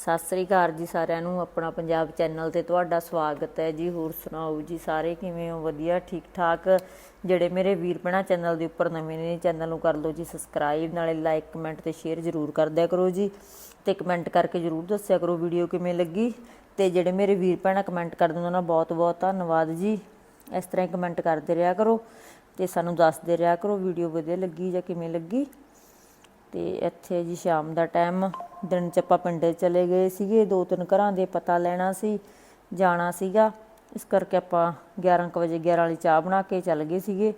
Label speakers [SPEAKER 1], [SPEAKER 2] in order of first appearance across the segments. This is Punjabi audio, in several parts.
[SPEAKER 1] ਸਤਿ ਸ੍ਰੀ ਅਕਾਲ ਜੀ ਸਾਰਿਆਂ ਨੂੰ, ਆਪਣਾ ਪੰਜਾਬ ਚੈਨਲ ਤੇ ਤੁਹਾਡਾ ਸਵਾਗਤ ਹੈ ਜੀ। ਹੋਰ ਸੁਣਾਓ ਜੀ ਸਾਰੇ, ਕਿਵੇਂ ਹੋ? ਵਧੀਆ ਠੀਕ ਠਾਕ ਜਿਹੜੇ ਮੇਰੇ ਵੀਰ ਭੈਣਾਂ ਚੈਨਲ ਦੇ ਉੱਪਰ ਨਵੇਂ ਨੇ, ਚੈਨਲ ਨੂੰ ਕਰ ਲਓ ਜੀ ਸਬਸਕ੍ਰਾਈਬ, ਨਾਲੇ ਲਾਈਕ, ਕਮੈਂਟ ਤੇ ਸ਼ੇਅਰ ਜ਼ਰੂਰ ਕਰ ਦਿਆ ਕਰੋ ਜੀ। ਤੇ ਕਮੈਂਟ ਕਰਕੇ ਜ਼ਰੂਰ ਦੱਸਿਆ ਕਰੋ ਵੀਡੀਓ ਕਿਵੇਂ ਲੱਗੀ। ਤੇ ਜਿਹੜੇ ਮੇਰੇ ਵੀਰ ਭੈਣਾਂ ਕਮੈਂਟ ਕਰਦੇ ਉਹਨਾਂ ਦਾ ਬਹੁਤ ਬਹੁਤ ਧੰਨਵਾਦ ਜੀ। ਇਸ ਤਰ੍ਹਾਂ ਹੀ ਕਮੈਂਟ ਕਰਦੇ ਰਿਹਾ ਕਰੋ ਤੇ ਸਾਨੂੰ ਦੱਸਦੇ ਰਿਹਾ ਕਰੋ ਵੀਡੀਓ ਵਧੀਆ ਲੱਗੀ ਜਾਂ ਕਿਵੇਂ ਲੱਗੀ। ਤੇ ਇੱਥੇ ਜੀ ਸ਼ਾਮ ਦਾ ਟਾਈਮ ਦਿਨ ਚ ਆਪਾਂ ਪਿੰਡੇ ਚਲੇ ਗਏ ਸੀਗੇ, ਦੋ ਤਿੰਨ ਘਰਾਂ ਦੇ ਪਤਾ ਲੈਣਾ ਸੀ, ਜਾਣਾ ਸੀਗਾ। ਇਸ ਕਰਕੇ ਆਪਾਂ 11 ਕੁ ਵਜੇ 11 ਵਾਲੀ ਚਾਹ ਬਣਾ ਕੇ ਚੱਲ ਗਏ ਸੀਗੇ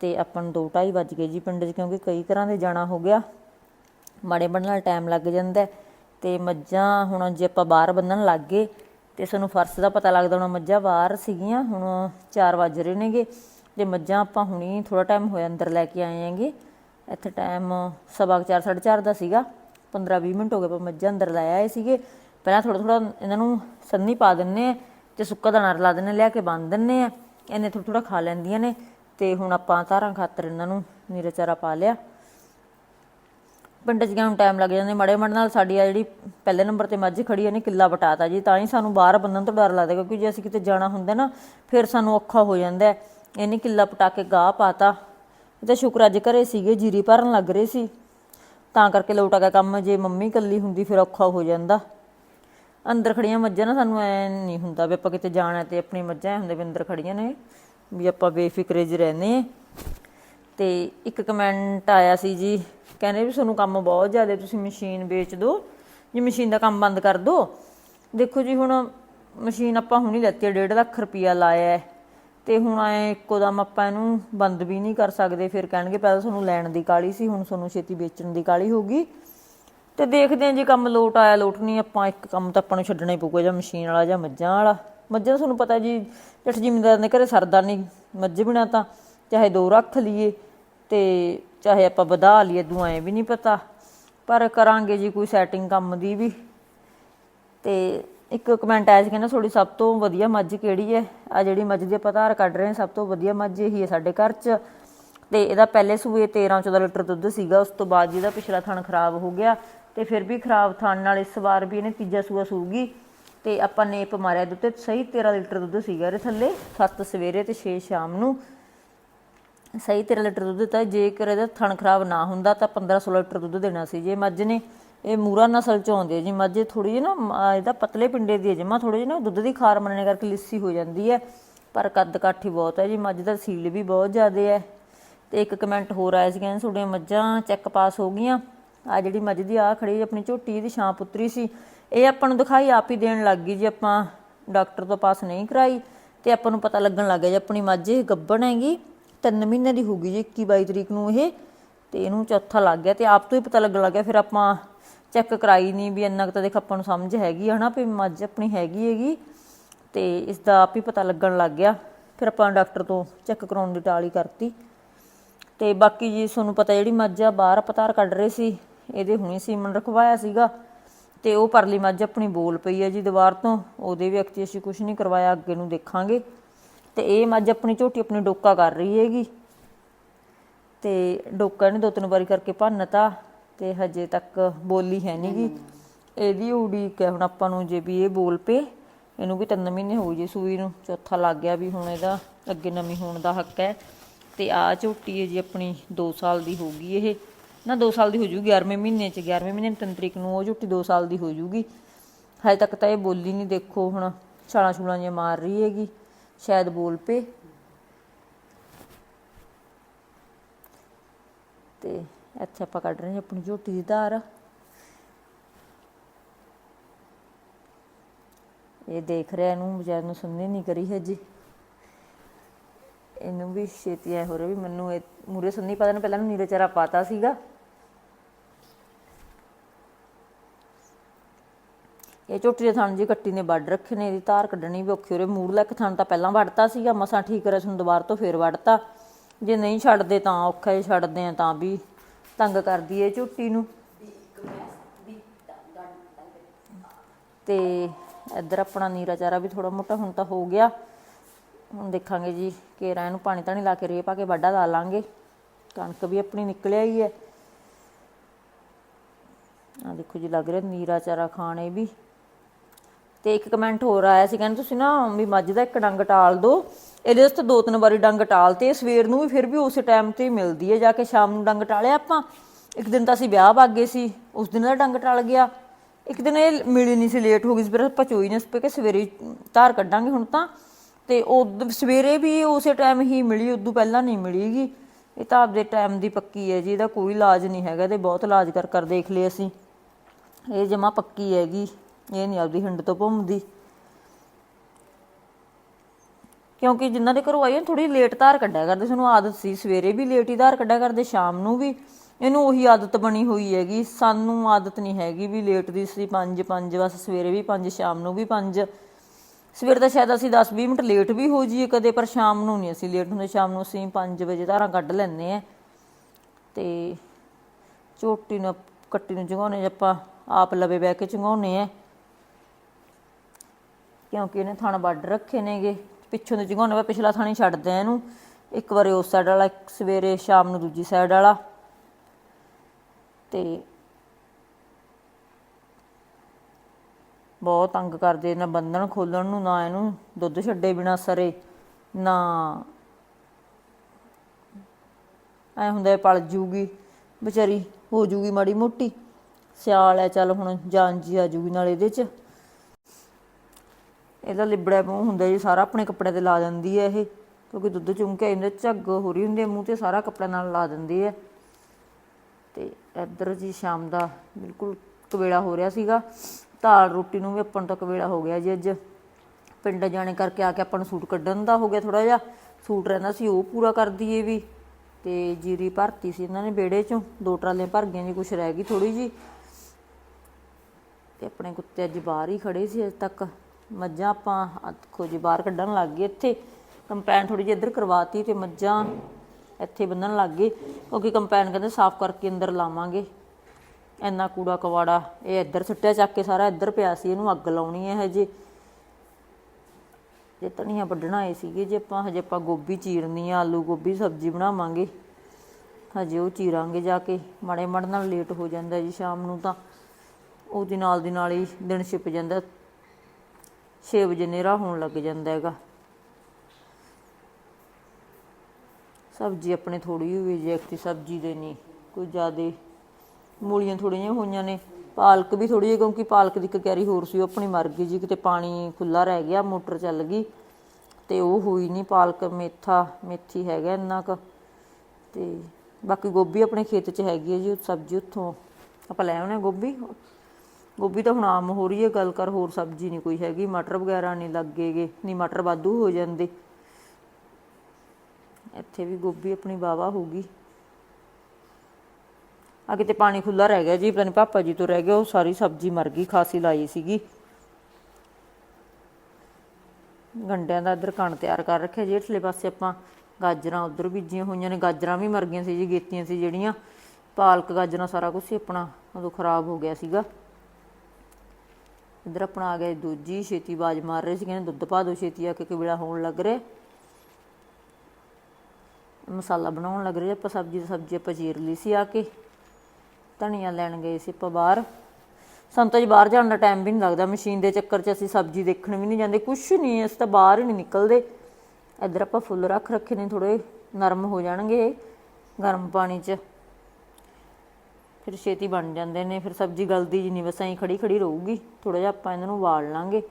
[SPEAKER 1] ਤੇ ਆਪਾਂ ਨੂੰ 2:30 ਵੱਜ ਗਏ ਜੀ ਪਿੰਡ 'ਚ, ਕਿਉਂਕਿ ਕਈ ਘਰਾਂ ਦੇ ਜਾਣਾ ਹੋ ਗਿਆ। ਮਾੜੇ ਬਣਨ ਨਾਲ ਟਾਈਮ ਲੱਗ ਜਾਂਦਾ ਹੈ ਤੇ ਮੱਝਾਂ ਹੁਣ ਜੇ ਆਪਾਂ ਬਾਹਰ ਬੰਨਣ ਲੱਗ ਗਏ ਤੇ ਸਾਨੂੰ ਫਰਸ਼ ਦਾ ਪਤਾ ਲੱਗਦਾ ਹੁਣ, ਮੱਝਾਂ ਬਾਹਰ ਸੀਗੀਆਂ, ਹੁਣ 4 ਵੱਜ ਰਹੇ ਨੇਗੇ। ਤੇ ਮੱਝਾਂ ਆਪਾਂ ਹੁਣੀ ਥੋੜਾ ਟਾਈਮ ਹੋਇਆ ਅੰਦਰ ਲੈ ਕੇ ਆਏ ਆਂਗੇ ਇੱਥੇ ਟਾਈਮ ਸਵਾ 4 4:30 ਦਾ ਸੀਗਾ। 15-20 ਮਿੰਟ ਹੋ ਗਏ, ਪਰ ਮੱਝਾਂ ਅੰਦਰ ਲਾਇਆ ਆਏ ਸੀਗੇ। ਪਹਿਲਾਂ ਥੋੜਾ ਥੋੜਾ ਇਹਨਾਂ ਨੂੰ ਸੰਨੀ ਪਾ ਦਿੰਨੇ ਆ ਤੇ ਸੁੱਕਾ ਦਾਣਾ ਰਲਾ ਦਿੰਨੇ ਲਿਆ ਕੇ ਬੰਨ ਦਿੰਨੇ ਆ। ਇਹਨੇ ਥੋੜਾ ਥੋੜਾ ਖਾ ਲੈਂਦੀਆਂ ਨੇ ਤੇ ਹੁਣ ਆਪਾਂ ਧਾਰਾਂ ਖਾਤਰ ਇਹਨਾਂ ਨੂੰ ਨੀਰਾ ਚਾਰਾ ਪਾ ਲਿਆ। ਪਿੰਡ 'ਚ ਗਿਆ ਨੂੰ ਟਾਈਮ ਲੱਗ ਜਾਂਦੇ? ਮੜੇ ਮੜ ਨਾਲ ਸਾਡੀ ਆ ਜਿਹੜੀ ਪਹਿਲੇ ਨੰਬਰ ਤੇ ਮੱਝ ਖੜੀ ਆ ਨੇ ਕਿੱਲਾ ਬਟਾਤਾ ਜੀ। ਤਾਂ ਹੀ ਸਾਨੂੰ ਬਾਹਰ ਬੰਨਣ ਤੋਂ ਡਰ ਲੱਗਦਾ, ਕਿਉਂਕਿ ਜੇ ਅਸੀਂ ਕਿਤੇ ਜਾਣਾ ਹੁੰਦਾ ਨਾ, ਫਿਰ ਸਾਨੂੰ ਔਖਾ ਹੋ ਜਾਂਦਾ। ਇਹਨੇ ਕਿੱਲਾ ਪਟਾ ਕੇ ਗਾਹ ਪਾਤਾ। ਇਹ ਤਾਂ ਸ਼ੁਕਰ ਅੱਜ ਘਰੇ ਸੀਗੇ, ਜੀਰੀ ਭਰਨ ਲੱਗ ਰਹੇ ਸੀ। ਤਾਂ ਕਰਕੇ ਲੋਟ ਆ ਗਿਆ ਕੰਮ, ਜੇ ਮੰਮੀ ਇਕੱਲੀ ਹੁੰਦੀ ਫਿਰ ਔਖਾ ਹੋ ਜਾਂਦਾ। ਅੰਦਰ ਖੜੀਆਂ ਮੱਝਾਂ ਨਾ ਸਾਨੂੰ ਐ ਨਹੀਂ ਹੁੰਦਾ ਵੀ ਆਪਾਂ ਕਿਤੇ ਜਾਣਾ ਤੇ ਆਪਣੀ ਮੱਝਾਂ ਐਂ ਹੁੰਦੇ ਵੀ ਅੰਦਰ ਖੜੀਆਂ ਨੇ, ਵੀ ਆਪਾਂ ਬੇਫਿਕਰੇ 'ਚ ਰਹਿੰਦੇ ਆ ਤੇ ਇੱਕ ਕਮੈਂਟ ਆਇਆ ਸੀ ਜੀ, ਕਹਿੰਦੇ ਵੀ ਤੁਹਾਨੂੰ ਕੰਮ ਬਹੁਤ ਜ਼ਿਆਦਾ, ਤੁਸੀਂ ਮਸ਼ੀਨ ਵੇਚ ਦਿਓ, ਜੀ ਮਸ਼ੀਨ ਦਾ ਕੰਮ ਬੰਦ ਕਰ ਦਿਓ। ਦੇਖੋ ਜੀ ਹੁਣ ਮਸ਼ੀਨ ਆਪਾਂ ਹੁਣੀ ਲੈਤੀ ਹੈ 1.5 ਲੱਖ ਰੁਪਈਆ ਲਾਇਆ ਹੈ। ਤੇ ਹੁਣ ਐ ਇੱਕੋ ਦਮ ਆਪਾਂ ਇਹਨੂੰ ਬੰਦ ਵੀ ਨਹੀਂ ਕਰ ਸਕਦੇ, ਫਿਰ ਕਹਿਣਗੇ ਪਹਿਲਾਂ ਤੁਹਾਨੂੰ ਲੈਣ ਦੀ ਕਾਲੀ ਸੀ, ਹੁਣ ਤੁਹਾਨੂੰ ਛੇਤੀ ਵੇਚਣ ਦੀ ਕਾਲੀ ਹੋਗੀ ਤੇ ਦੇਖਦੇ ਆਂ ਜੀ ਕੰਮ ਲੋਟ ਆਇਆ, ਲੋਟ ਨਹੀਂ, ਆਪਾਂ ਇੱਕ ਕੰਮ ਤਾਂ ਆਪਾਂ ਨੂੰ ਛੱਡਣਾ ਹੀ ਪਊਗਾ, ਜਾਂ ਮਸ਼ੀਨ ਵਾਲਾ, ਜਾਂ ਮੱਝਾਂ ਵਾਲਾ। ਮੱਝਾਂ ਦਾ ਤੁਹਾਨੂੰ ਪਤਾ ਜੀ, ਜੱਟ ਜ਼ਿਮੀਂਦਾਰ ਨੇ ਘਰੇ ਸਰਦਾ ਨਹੀਂ, ਮੱਝ ਬਿਨਾ ਤਾਂ, ਚਾਹੇ ਦੋ ਰੱਖ ਲਈਏ ਤੇ ਚਾਹੇ ਆਪਾਂ ਵਧਾ ਲਈਏ ਦੁਆਏ ਵੀ ਨਹੀਂ ਪਤਾ। ਪਰ ਕਰਾਂਗੇ ਜੀ ਕੋਈ ਸੈਟਿੰਗ ਕੰਮ ਦੀ ਵੀ। ਤੇ ਇੱਕ ਕਮੈਂਟ ਆਇਆ ਸੀ ਕਹਿੰਦਾ ਤੁਹਾਡੀ ਸਭ ਤੋਂ ਵਧੀਆ ਮੱਝ ਕਿਹੜੀ ਹੈ? ਆ ਜਿਹੜੀ ਮੱਝ ਦੀ ਆਪਾਂ ਧਾਰ ਕੱਢ ਰਹੇ ਹਾਂ, ਸਭ ਤੋਂ ਵਧੀਆ ਮੱਝ ਇਹੀ ਹੈ ਸਾਡੇ ਘਰ 'ਚ। ਤੇ ਇਹਦਾ ਪਹਿਲੇ ਸੂਏ 13 14 ਲੀਟਰ ਦੁੱਧ ਸੀਗਾ, ਉਸ ਤੋਂ ਬਾਅਦ ਜਿਹਦਾ ਪਿਛਲਾ ਥਣ ਖਰਾਬ ਹੋ ਗਿਆ ਤੇ ਫਿਰ ਵੀ ਖਰਾਬ ਥਣ ਨਾਲ ਇਸ ਵਾਰ ਵੀ ਇਹਨੇ ਤੀਜਾ ਸੂਆ ਸੂਗੀ ਤੇ ਆਪਾਂ ਨੇਪ ਮਾਰਿਆ ਦੁੱਧ ਤੇ ਸਹੀ 13 ਲੀਟਰ ਦੁੱਧ ਸੀਗਾ ਇਹਦੇ ਥੱਲੇ 7 ਸਵੇਰੇ ਤੇ 6 ਸ਼ਾਮ ਨੂੰ। ਸਹੀ 13 ਲੀਟਰ ਦੁੱਧ ਦਿੱਤਾ, ਜੇਕਰ ਇਹਦਾ ਥਣ ਖਰਾਬ ਨਾ ਹੁੰਦਾ ਤਾਂ 15 16 ਲੀਟਰ ਦੁੱਧ ਦੇਣਾ ਸੀ ਜੇ ਮੱਝ ਨੇ। ਇਹ ਮੂਰਾ ਨਸਲ ਚ ਆਉਂਦੇ ਹੈ। ਜੀ ਮੱਝ ਥੋੜੀ ਜਿਹੀ ਨਾ ਮ- ਇਹਦਾ ਪਤਲੇ ਪਿੰਡੇ ਦੀ ਹੈ। ਜਮਾ ਥੋੜੀ ਜਿਹੀ ਨਾ ਦੁੱਧ ਦੀ ਖਾਰ ਮੰਨਣੇ ਕਰਕੇ ਲਿੱਸੀ ਹੋ ਜਾਂਦੀ ਹੈ। ਪਰ ਕੱਦ ਕਾਠੀ ਬਹੁਤ ਹੈ। ਜੀ ਮੱਝ ਦਾ ਸੀਲ ਵੀ ਬਹੁਤ ਜ਼ਿਆਦਾ ਹੈ। ਤੇ ਇੱਕ ਕਮੈਂਟ ਹੋਰ ਆਇਆ ਸੀ, ਕਹਿੰਦੇ ਤੁਹਾਡੀਆਂ ਮੱਝਾਂ ਚੈੱਕ ਪਾਸ ਹੋ ਗਈਆਂ। ਆ ਜਿਹੜੀ ਮੱਝ ਦੀ ਆ ਖੜੀ ਆਪਣੀ ਝੋਟੀ ਇਹਦੀ ਛਾਂ ਪੁੱਤਰੀ ਸੀ। ਇਹ ਆਪਾਂ ਨੂੰ ਦਿਖਾਈ, ਆਪ ਹੀ ਦੇਣ ਲੱਗ ਗਈ ਜੀ। ਆਪਾਂ ਡਾਕਟਰ ਤੋਂ ਪਾਸ ਨਹੀਂ ਕਰਾਈ। ਤੇ ਆਪਾਂ ਨੂੰ ਪਤਾ ਲੱਗਣ ਲੱਗ ਗਿਆ ਜੀ, ਆਪਣੀ ਮੱਝ ਇਹ ਗੱਭਣ ਹੈਗੀ। ਤਿੰਨ ਮਹੀਨੇ ਦੀ ਹੋ ਗਈ ਜੀ 21 22 ਤਰੀਕ ਨੂੰ ਇਹ। ਤੇ ਇਹਨੂੰ ਚੌਥਾ ਲੱਗ ਗਿਆ। ਤੇ ਆਪ ਤੋਂ ਹੀ ਪਤਾ ਲੱਗਣ ਲੱਗ ਗਿਆ। ਫਿਰ ਆਪਾਂ ਚੈੱਕ ਕਰਾਈ ਨਹੀਂ ਵੀ ਇੰਨਾ ਕੁ ਤਾਂ ਦੇਖ ਆਪਾਂ ਨੂੰ ਸਮਝ ਹੈਗੀ ਆ, ਹਨਾ, ਵੀ ਮੱਝ ਆਪਣੀ ਹੈਗੀ ਹੈਗੀ ਤੇ ਇਸ ਦਾ ਆਪ ਹੀ ਪਤਾ ਲੱਗਣ ਲੱਗ ਗਿਆ। ਫਿਰ ਆਪਾਂ ਡਾਕਟਰ ਤੋਂ ਚੈੱਕ ਕਰਾਉਣ ਦੀ ਟਾਲੀ ਕਰਤੀ। ਤੇ ਬਾਕੀ ਜੀ ਤੁਹਾਨੂੰ ਪਤਾ ਜਿਹੜੀ ਮੱਝ ਆ, ਬਾਹਰ ਪਤਾਰ ਕੱਢ ਰਹੇ ਸੀ, ਇਹਦੇ ਹੁਣੀ ਸੀਮਨ ਰਖਵਾਇਆ ਸੀਗਾ ਤੇ ਉਹ ਪਰਲੀ ਮੱਝ ਆਪਣੀ ਬੋਲ ਪਈ ਹੈ ਜੀ ਦੀਵਾਰ ਤੋਂ, ਉਹਦੇ ਵਿਅਕਤੀ ਅਸੀਂ ਕੁਝ ਨਹੀਂ ਕਰਵਾਇਆ, ਅੱਗੇ ਨੂੰ ਦੇਖਾਂਗੇ। ਤੇ ਇਹ ਮੱਝ ਆਪਣੀ ਝੋਟੀ ਆਪਣੀ ਡੋਕਾ ਕਰ ਰਹੀ ਹੈਗੀ। ਤੇ ਡੋਕਾ ਨੇ ਦੋ ਤਿੰਨ ਵਾਰੀ ਕਰਕੇ ਭੰਨਤਾ ਤੇ ਹਜੇ ਤੱਕ ਬੋਲੀ ਹੈ ਨਹੀਂਗੀ ਇਹਦੀ ਉਡੀਕ ਹੈ, ਹੁਣ ਆਪਾਂ ਨੂੰ ਜੇ ਵੀ ਇਹ ਬੋਲ ਪਏ, ਇਹਨੂੰ ਵੀ ਤਿੰਨ ਮਹੀਨੇ ਹੋ ਜੇ ਸੂਈ ਨੂੰ। ਚੌਥਾ ਲੱਗ ਗਿਆ ਵੀ ਹੁਣ ਇਹਦਾ ਅੱਗੇ ਨਵੀਂ ਹੋਣ ਦਾ ਹੱਕ ਹੈ। ਤੇ ਆ ਝੋਟੀ ਹੈ ਜੀ ਆਪਣੀ 2 ਸਾਲ ਦੀ ਹੋ ਗਈ ਇਹ। ਨਾ 2 ਸਾਲ ਦੀ ਹੋ ਜੂਗੀ 11ਵੇਂ ਮਹੀਨੇ ਚ 11ਵੇਂ ਮਹੀਨੇ ਦੀ ਤਿੰਨ ਤਰੀਕ ਨੂੰ ਉਹ ਝੋਟੀ 2 ਸਾਲ ਦੀ ਹੋ ਜੂਗੀ। ਹਜੇ ਤੱਕ ਤਾਂ ਇਹ ਬੋਲੀ ਨਹੀਂ ਦੇਖੋ, ਹੁਣ ਛਾਲਾਂ ਛੁਲਾਂ ਜਿਹੀਆਂ ਮਾਰ ਰਹੀ ਹੈਗੀ, ਸ਼ਾਇਦ ਬੋਲ ਪੇ ਤੇ ਇੱਥੇ ਆਪਾਂ ਕੱਢ ਰਹੇ ਹਾਂ ਆਪਣੀ ਝੋਟੀ ਦੀ ਧਾਰ। ਇਹ ਦੇਖ ਰਿਹਾ ਇਹਨੂੰ ਵਿਚਾਰ ਨੂੰ ਸੁਣਨੀ ਨਹੀਂ ਕਰੀ ਹੈ ਜੀ ਇਹਨੂੰ ਵੀ ਛੇਤੀ ਐ ਹੋ ਰਿਹਾ ਵੀ ਮੈਨੂੰ ਇਹ ਮੂਰੇ ਸੁਣਨੀ, ਪਤਾ ਨਾ ਪਹਿਲਾਂ ਨੂੰ ਨੀਰੇ ਚਾਰਾ ਪਾਤਾ ਸੀਗਾ। ਇਹ ਝੋਟੀ ਦੇ ਥਣ ਜੀ ਕੱਟੀ ਨੇ ਵੱਢ ਰੱਖੇ ਨੇ, ਇਹਦੀ ਧਾਰ ਕੱਢਣੀ ਵੀ ਔਖੀ ਹੋ ਰਹੀ ਮੂਰਲਾ ਇੱਕ ਥਣ ਤਾਂ ਪਹਿਲਾਂ ਵੱਢਤਾ ਸੀਗਾ, ਮਸਾਂ ਠੀਕ ਕਰਿਆ ਸੁਣ ਦੁਬਾਰਾ ਤੋਂ ਫੇਰ ਵੱਢਤਾ। ਜੇ ਨਹੀਂ ਛੱਡਦੇ ਤਾਂ ਔਖਾ, ਜੇ ਛੱਡਦੇ ਆ ਤਾਂ ਵੀ। ਤੰਗ ਕਰਦੀ ਏ ਝੋਟੀ ਨੂੰ। ਤੇ ਇੱਧਰ ਆਪਣਾ ਨੀਰਾ ਚਾਰਾ ਵੀ ਥੋੜਾ ਮੋਟਾ ਹੁਣ ਤਾਂ ਹੋ ਗਿਆ। ਹੁਣ ਦੇਖਾਂਗੇ ਜੀ ਕੇਰਾ ਇਹਨੂੰ ਪਾਣੀ ਤਾਣੀ ਲਾ ਕੇ ਰੇ ਪਾ ਕੇ ਵਾਢਾ ਲਾ ਲਾਂਗੇ। ਕਣਕ ਵੀ ਆਪਣੀ ਨਿਕਲਿਆ ਹੀ ਹੈ ਆ ਦੇਖੋ ਜੀ, ਲੱਗ ਰਿਹਾ ਨੀਰਾ ਚਾਰਾ ਖਾਣੇ ਵੀ। ਤੇ ਇੱਕ ਕਮੈਂਟ ਹੋਰ ਆਇਆ ਸੀ, ਕਹਿੰਦੇ ਤੁਸੀਂ ਨਾ ਵੀ ਮੱਝ ਦਾ ਇੱਕ ਡੰਗ ਟਾਲ ਦਿਓ ਇਹਦੇ ਵਾਸਤੇ ਦੋ ਤਿੰਨ ਵਾਰੀ ਡੰਗ ਟਾਲ ਤੇ ਸਵੇਰ ਨੂੰ ਵੀ ਫਿਰ ਵੀ ਉਸੇ ਟਾਈਮ ਤੇ ਹੀ ਮਿਲਦੀ ਹੈ, ਜਾ ਕੇ ਸ਼ਾਮ ਨੂੰ ਡੰਗ ਟਾਲਿਆ ਆਪਾਂ। ਇੱਕ ਦਿਨ ਤਾਂ ਅਸੀਂ ਵਿਆਹ ਵਾਗੇ ਸੀ, ਉਸ ਦਿਨ ਦਾ ਡੰਗ ਟਾਲ ਗਿਆ। ਇੱਕ ਦਿਨ ਇਹ ਮਿਲੀ ਨਹੀਂ ਸੀ ਲੇਟ ਹੋ ਗਈ ਸੀ, ਫਿਰ ਆਪਾਂ ਚੋਈ ਨੇ ਸਪੇ ਕਿ ਸਵੇਰੇ ਧਾਰ ਕੱਢਾਂਗੇ ਹੁਣ ਤਾਂ। ਤੇ ਉਹ ਸਵੇਰੇ ਵੀ ਉਸੇ ਟਾਈਮ ਹੀ ਮਿਲੀ, ਉਦੋਂ ਪਹਿਲਾਂ ਨਹੀਂ ਮਿਲੀਗੀ। ਇਹ ਤਾਂ ਆਪਦੇ ਟਾਈਮ ਦੀ ਪੱਕੀ ਹੈ ਜੀ, ਇਹਦਾ ਕੋਈ ਇਲਾਜ ਨਹੀਂ ਹੈਗਾ ਤੇ ਬਹੁਤ ਇਲਾਜ ਕਰ ਕਰ ਦੇਖ ਲਏ ਅਸੀਂ। ਇਹ ਜਮਾ ਪੱਕੀ ਹੈਗੀ। ਇਹ ਨਹੀਂ ਆਪਦੀ ਹਿੰਡ ਤੋਂ ਭੁੰਮਦੀ ਕਿਉਂਕਿ ਜਿਨ੍ਹਾਂ ਦੇ ਘਰੋਂ ਆਈ ਥੋੜੀ ਲੇਟ ਧਾਰ ਕੱਢਿਆ ਕਰਦੇ, ਸਾਨੂੰ ਆਦਤ ਸੀ, ਸਵੇਰੇ ਵੀ ਲੇਟ ਹੀ ਧਾਰ ਕੱਢਿਆ ਕਰਦੇ, ਸ਼ਾਮ ਨੂੰ ਵੀ। ਇਹਨੂੰ ਉਹੀ ਆਦਤ ਬਣੀ ਹੋਈ ਹੈਗੀ, ਸਾਨੂੰ ਆਦਤ ਨਹੀਂ ਹੈਗੀ ਵੀ ਲੇਟ ਦੀ ਸੀ 5 5 ਬਸ ਸਵੇਰੇ ਵੀ 5 ਸ਼ਾਮ ਨੂੰ ਵੀ 5 ਸਵੇਰ ਦਾ ਸ਼ਾਇਦ ਅਸੀਂ 10 20 ਮਿੰਟ ਲੇਟ ਵੀ ਹੋ ਜਾਈਏ ਕਦੇ, ਪਰ ਸ਼ਾਮ ਨੂੰ ਨਹੀਂ ਅਸੀਂ ਲੇਟ ਹੁੰਦੇ, ਸ਼ਾਮ ਨੂੰ ਅਸੀਂ 5 ਵਜੇ ਧਾਰਾਂ ਕੱਢ ਲੈਂਦੇ ਆ। ਤੇ ਚੋਟੀ ਨੂੰ ਕੱਟੀ ਨੂੰ ਚੰਗਾਉਣੇ ਆਪਾਂ ਆਪ ਲਵੇ ਬਹਿ ਕੇ ਚੰਗਾਉਣੇ ਆ। ਕਿਉਂਕਿ ਇਹਨੇ ਥਣ ਵੱਢ ਰੱਖੇ ਨੇਗੇ। ਪਿੱਛੋਂ ਦੇ ਚੰਗਾਉਣੇ ਵਾ ਪਿਛਲਾ ਥਾਣੀ ਛੱਡਦੇ ਆ ਇਹਨੂੰ। ਇੱਕ ਵਾਰੀ ਉਸ ਸਾਈਡ ਵਾਲਾ, ਇੱਕ ਸਵੇਰੇ ਸ਼ਾਮ ਨੂੰ ਦੂਜੀ ਸਾਈਡ ਵਾਲਾ। ਤੇ ਬਹੁਤ ਤੰਗ ਕਰਦੇ ਨਾ ਬੰਧਨ ਖੋਲਣ ਨੂੰ, ਨਾ ਇਹਨੂੰ ਦੁੱਧ ਛੱਡੇ ਬਿਨਾ ਸਰੇ, ਨਾ ਐ ਹੁੰਦਾ ਪਲ ਜੂਗੀ। ਵਿਚਾਰੀ ਹੋ ਜੂਗੀ ਮਾੜੀ ਮੋਟੀ। ਸਿਆਲ ਐ ਚੱਲ ਹੁਣ ਜਾਨ ਜੀ ਆ ਜੂਗੀ ਨਾਲ ਇਹਦੇ ਚ। ਇਹਦਾ ਲਿਬੜਾ ਮੂੰਹ ਹੁੰਦਾ ਜੀ, ਸਾਰਾ ਆਪਣੇ ਕੱਪੜੇ ਤੇ ਲਾ ਦਿੰਦੀ ਹੈ ਇਹ। ਕਿਉਂਕਿ ਦੁੱਧ ਚੁੰਗ ਕੇ ਇਹਦੇ ਝੱਗ ਹੋ ਰਹੀ ਹੁੰਦੀ ਹੈ ਮੂੰਹ ਤੇ ਸਾਰਾ ਕੱਪੜੇ ਨਾਲ ਲਾ ਦਿੰਦੀ ਹੈ ਤੇ ਇੱਧਰ ਜੀ ਸ਼ਾਮ ਦਾ ਬਿਲਕੁਲ ਕਵੇਲਾ ਹੋ ਰਿਹਾ ਸੀਗਾ। ਦਾਲ ਰੋਟੀ ਨੂੰ ਵੀ ਆਪਾਂ ਨੂੰ ਤਾਂ ਕਵੇਲਾ ਹੋ ਗਿਆ ਜੀ ਅੱਜ। ਪਿੰਡ ਜਾਣੇ ਕਰਕੇ ਆ ਕੇ ਆਪਾਂ ਨੂੰ ਸੂਟ ਕੱਢਣ ਦਾ ਹੋ ਗਿਆ ਥੋੜਾ ਜਿਹਾ। ਸੂਟ ਰਹਿੰਦਾ ਸੀ, ਉਹ ਪੂਰਾ ਕਰ ਦਈਏ ਵੀ। ਤੇ ਜੀਰੀ ਭਰਤੀ ਸੀ ਇਹਨਾਂ ਨੇ ਬੇੜੇ ਚੋਂ। ਦੋ ਟਰਾਲੇ ਭਰ ਗਈਆਂ ਜੀ, ਕੁਛ ਰਹਿ ਗਈ ਥੋੜੀ ਜੀ ਤੇ ਆਪਣੇ ਕੁੱਤੇ ਅੱਜ ਬਾਹਰ ਹੀ ਖੜੇ ਸੀ ਅਜੇ ਤੱਕ। ਮੱਝਾਂ ਆਪਾਂ ਆਹ ਦੇਖੋ ਜੀ ਬਾਹਰ ਕੱਢਣ ਲੱਗ ਗਏ ਇੱਥੇ। ਕੰਪੈਨ ਥੋੜੀ ਜਿਹੀ ਇੱਧਰ ਕਰਵਾਤੀ ਤੇ ਮੱਝਾਂ ਇੱਥੇ ਬੰਨਣ ਲੱਗ ਗਏ। ਕਿਉਂਕਿ ਕੰਪੈਨ ਕਹਿੰਦੇ ਸਾਫ਼ ਕਰਕੇ ਅੰਦਰ ਲਾਵਾਂਗੇ। ਇੰਨਾ ਕੂੜਾ ਕਵਾੜਾ, ਇਹ ਇੱਧਰ ਸੁੱਟਿਆ ਚੱਕ ਕੇ ਸਾਰਾ ਇੱਧਰ ਪਿਆ ਸੀ, ਇਹਨੂੰ ਅੱਗ ਲਾਉਣੀ ਹੈ ਹਜੇ। ਜੇ ਧਨੀਆ ਵੱਢਣਾ ਆਏ ਸੀਗੇ, ਜੇ ਆਪਾਂ ਹਜੇ ਆਪਾਂ ਗੋਭੀ ਚੀਰਨੀ ਆ, ਆਲੂ ਗੋਭੀ ਸਬਜ਼ੀ ਬਣਾਵਾਂਗੇ, ਹਜੇ ਉਹ ਚੀਰਾਂਗੇ ਜਾ ਕੇ। ਮਾੜੇ ਮਾੜੇ ਨਾਲ ਲੇਟ ਹੋ ਜਾਂਦਾ ਜੀ ਸ਼ਾਮ ਨੂੰ ਤਾਂ। ਉਹਦੇ ਨਾਲ ਦੀ ਨਾਲ ਹੀ ਦਿਨ ਛਿਪ ਜਾਂਦਾ। 6 ਵਜੇ ਹਨੇਰਾ ਹੋਣ ਲੱਗ ਜਾਂਦਾ ਹੈਗਾ। ਸਬਜ਼ੀ ਆਪਣੇ ਥੋੜੀ ਹੋਈ ਜੇ ਸਬਜ਼ੀ ਦੇ ਨਹੀਂ, ਕੋਈ ਜ਼ਿਆਦੇ ਮੂਲੀਆਂ ਥੋੜੀਆਂ ਹੋਈਆਂ ਨੇ। ਪਾਲਕ ਵੀ ਥੋੜੀ ਜਿਹੀ, ਕਿਉਂਕਿ ਪਾਲਕ ਦੀ ਇੱਕ ਹੋਰ ਸੀ, ਉਹ ਆਪਣੀ ਮਰ ਗਈ ਜੀ, ਕਿਤੇ ਪਾਣੀ ਖੁੱਲਾ ਰਹਿ ਗਿਆ, ਮੋਟਰ ਚੱਲ ਗਈ। ਤੇ ਉਹ ਹੋਈ ਨਹੀਂ ਪਾਲਕ, ਮੇਥਾ, ਮੇਥੀ ਹੈਗਾ ਇੰਨਾ ਕੁ। ਤੇ ਬਾਕੀ ਗੋਭੀ ਆਪਣੇ ਖੇਤ 'ਚ ਹੈਗੀ ਹੈ ਜੀ ਸਬਜ਼ੀ ਉੱਥੋਂ ਆਪਾਂ ਲੈ ਆਉਣੇ ਗੋਭੀ। ਗੋਭੀ ਤਾਂ ਹੁਣ ਆਮ ਹੋ ਰਹੀ ਹੈ, ਗੱਲ ਕਰ ਹੋਰ ਸਬਜ਼ੀ ਨਹੀਂ ਕੋਈ ਹੈਗੀ, ਮਟਰ ਵਗੈਰਾ ਨਹੀਂ ਲੱਗੇਗੇ, ਨਹੀਂ ਮਟਰ ਵਾਧੂ ਹੋ ਜਾਂਦੇ। ਇੱਥੇ ਵੀ ਗੋਭੀ ਆਪਣੀ ਵਾਹਵਾ ਹੋ ਗਈ। ਆ ਕਿਤੇ ਪਾਣੀ ਖੁੱਲਾ ਰਹਿ ਗਿਆ ਜੀ, ਪਤਾ ਪਾਪਾ ਜੀ ਤੋਂ ਰਹਿ ਗਿਆ, ਉਹ ਸਾਰੀ ਸਬਜ਼ੀ ਮਰ ਗਈ, ਖਾਸੀ ਲਾਈ ਸੀਗੀ। ਗੰਡਿਆਂ ਦਾ ਇੱਧਰ ਕਣ ਤਿਆਰ ਕਰ ਰੱਖਿਆ ਜੀ ਇਟਲੇ ਪਾਸੇ ਆਪਾਂ ਗਾਜਰਾਂ ਉਧਰ ਬੀਜੀਆਂ ਹੋਈਆਂ ਨੇ, ਗਾਜਰਾਂ ਵੀ ਮਰ ਗਈਆਂ ਸੀ ਜੀ, ਗੇਤੀਆਂ ਸੀ ਜਿਹੜੀਆਂ। ਪਾਲਕ ਗਾਜਰਾਂ ਸਾਰਾ ਕੁਝ ਆਪਣਾ ਉਦੋਂ ਖਰਾਬ ਹੋ ਗਿਆ ਸੀਗਾ। ਇੱਧਰ ਆਪਣਾ ਆ ਗਿਆ ਦੂਜੀ ਛੇਤੀ ਬਾਜ ਮਾਰ ਰਹੇ ਸੀ, ਕਹਿੰਦੇ ਦੁੱਧ ਪਾ ਦਿਓ ਛੇਤੀ ਆ ਕੇ ਕਿਵੇਲਾ ਹੋਣ ਲੱਗ ਰਿਹਾ। ਮਸਾਲਾ ਬਣਾਉਣ ਲੱਗ ਰਹੇ, ਆਪਾਂ ਸਬਜ਼ੀ ਸਬਜ਼ੀ ਆਪਾਂ ਚੀਰ ਲਈ ਸੀ ਆ ਕੇ। ਧਨੀਆ ਲੈਣ ਗਏ ਸੀ ਆਪਾਂ ਬਾਹਰ। ਸਾਨੂੰ ਤਾਂ ਜੀ ਬਾਹਰ ਜਾਣ ਦਾ ਟਾਈਮ ਵੀ ਨਹੀਂ ਲੱਗਦਾ, ਮਸ਼ੀਨ ਦੇ ਚੱਕਰ 'ਚ ਅਸੀਂ ਸਬਜ਼ੀ ਦੇਖਣ ਵੀ ਨਹੀਂ ਜਾਂਦੇ, ਕੁਛ ਨਹੀਂ ਅਸੀਂ ਤਾਂ ਬਾਹਰ ਹੀ ਨਹੀਂ ਨਿਕਲਦੇ। ਇੱਧਰ ਆਪਾਂ ਫੁੱਲ ਰੱਖ ਰੱਖੇ ਨੇ ਥੋੜੇ ਨਰਮ ਹੋ ਜਾਣਗੇ ਗਰਮ ਪਾਣੀ 'ਚ। ਫਿਰ ਛੇਤੀ ਬਣ ਜਾਂਦੇ ਨੇ, ਫਿਰ ਸਬਜ਼ੀ ਗਲਦੀ ਜੀ ਨਹੀਂ ਬਸ ਐਂ ਖੜੀ ਖੜੀ ਰਹੂਗੀ ਥੋੜਾ ਜਿਹਾ ਆਪਾਂ ਇਹਨਾਂ ਨੂੰ ਵਾਲ ਲਾਂਗੇ।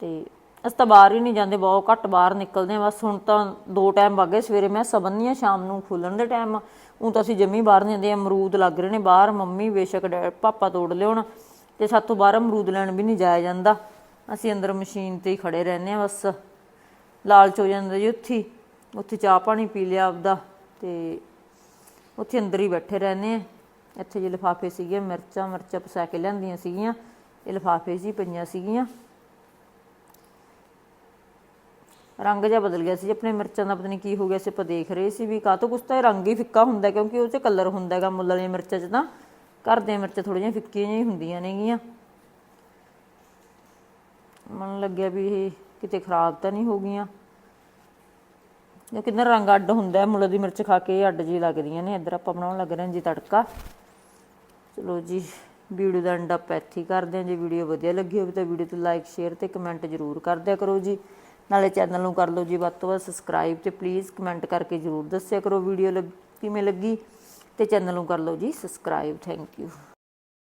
[SPEAKER 1] ਤੇ ਅਸੀਂ ਤਾਂ ਬਾਹਰ ਹੀ ਨਹੀਂ ਜਾਂਦੇ, ਬਹੁਤ ਘੱਟ ਬਾਹਰ ਨਿਕਲਦੇ ਆ ਬਸ ਹੁਣ ਤਾਂ ਦੋ ਟਾਈਮ ਵਾਗੇ ਸਵੇਰੇ, ਮੈਂ ਸਬੰਨੀਆਂ ਸ਼ਾਮ ਨੂੰ ਖੁੱਲਣ ਦੇ ਟਾਈਮ। ਉਹ ਤਾਂ ਅਸੀਂ ਜੰਮੀ ਬਾਹਰ ਨਹੀਂ ਜਾਂਦੇ, ਅਮਰੂਦ ਲੱਗ ਰਹੇ ਨੇ ਬਾਹਰ, ਮੰਮੀ ਬੇਸ਼ੱਕ ਡੈ- ਪਾਪਾ ਤੋੜ ਲਿਆਉਣ। ਤੇ ਸਾਤੋਂ ਬਾਹਰ ਅਮਰੂਦ ਲੈਣ ਵੀ ਨਹੀਂ ਜਾਇਆ ਜਾਂਦਾ। ਅਸੀਂ ਅੰਦਰ ਮਸ਼ੀਨ ਤੇ ਹੀ ਖੜੇ ਰਹਿੰਦੇ ਆ ਬਸ। ਲਾਲਚ ਹੋ ਜਾਂਦਾ ਜੀ ਉੱਥੇ ਉੱਥੇ ਚਾਹ ਪਾਣੀ ਪੀ ਲਿਆ ਆਪਦਾ ਤੇ ਉੱਥੇ ਅੰਦਰ ਹੀ ਬੈਠੇ ਰਹਿੰਦੇ ਆ। ਇੱਥੇ ਜੇ ਲਿਫਾਫੇ ਸੀਗੇ, ਮਿਰਚਾਂ ਮਿਰਚਾਂ ਪਸਾ ਕੇ ਲਿਆਂਦੀਆਂ ਸੀਗੀਆਂ। ਇਹ ਲਿਫਾਫੇ 'ਚ ਪਈਆਂ ਸੀਗੀਆਂ। ਰੰਗ ਜਿਹਾ ਬਦਲ ਗਿਆ ਸੀ ਆਪਣੇ ਮਿਰਚਾਂ ਦਾ ਪਤਾ ਨਹੀਂ ਕੀ ਹੋ ਗਿਆ ਸੀ। ਆਪਾਂ ਦੇਖ ਰਹੇ ਸੀ ਵੀ ਕਾਹਤੋਂ ਕੁਛ ਤਾਂ ਰੰਗ ਹੀ ਫਿੱਕਾ ਹੁੰਦਾ ਕਿਉਂਕਿ ਉਹ 'ਚ ਕਲਰ ਹੁੰਦਾ ਹੈਗਾ, ਮੁੱਲ ਵਾਲੀਆਂ ਮਿਰਚਾਂ 'ਚ ਤਾਂ। ਘਰ ਦੀਆਂ ਮਿਰਚਾਂ ਥੋੜ੍ਹੀਆਂ ਜਿਹੀਆਂ ਫਿੱਕੀਆਂ ਜਿਹੀਆਂ ਹੁੰਦੀਆਂ ਨੇਗੀਆਂ। ਮਨ ਲੱਗਿਆ ਵੀ ਇਹ ਕਿਤੇ ਖਰਾਬ ਤਾਂ ਨਹੀਂ ਹੋ ਗਈਆਂ। ਜਾਂ ਕਿੰਨਾ ਰੰਗ ਅੱਡ ਹੁੰਦਾ ਹੈ, ਮੁੱਲ ਦੀ ਮਿਰਚ ਖਾ ਕੇ ਅੱਡ ਜੀ ਲੱਗਦੀਆਂ ਨੇ। ਇੱਧਰ ਆਪਾਂ ਬਣਾਉਣ ਲੱਗ ਰਹੇ ਹਾਂ ਜੀ ਤੜਕਾ। ਚਲੋ ਜੀ ਵੀਡੀਓ ਦਾ ਐਂਡ ਅਪ ਇੱਥੇ ਹੀ ਕਰਦੇ ਹਾਂ। ਜੇ ਵੀਡੀਓ ਵਧੀਆ ਲੱਗੀ ਹੋਵੇ ਤਾਂ ਵੀਡੀਓ ਤੇ ਲਾਈਕ ਸ਼ੇਅਰ ਤੇ ਕਮੈਂਟ ਜ਼ਰੂਰ ਕਰ ਦਿਆ ਕਰੋ ਜੀ। ਨਾਲੇ ਚੈਨਲ ਨੂੰ ਕਰ ਲਓ ਜੀ ਵੱਧ ਤੋਂ ਵੱਧ ਸਬਸਕ੍ਰਾਈਬ ਤੇ ਪਲੀਜ਼ ਕਮੈਂਟ ਕਰਕੇ ਜ਼ਰੂਰ ਦੱਸਿਆ ਕਰੋ ਵੀਡੀਓ ਕਿਵੇਂ ਲੱਗੀ। ਤੇ ਚੈਨਲ ਨੂੰ ਕਰ ਲਓ ਜੀ ਸਬਸਕ੍ਰਾਈਬ ਥੈਂਕ ਯੂ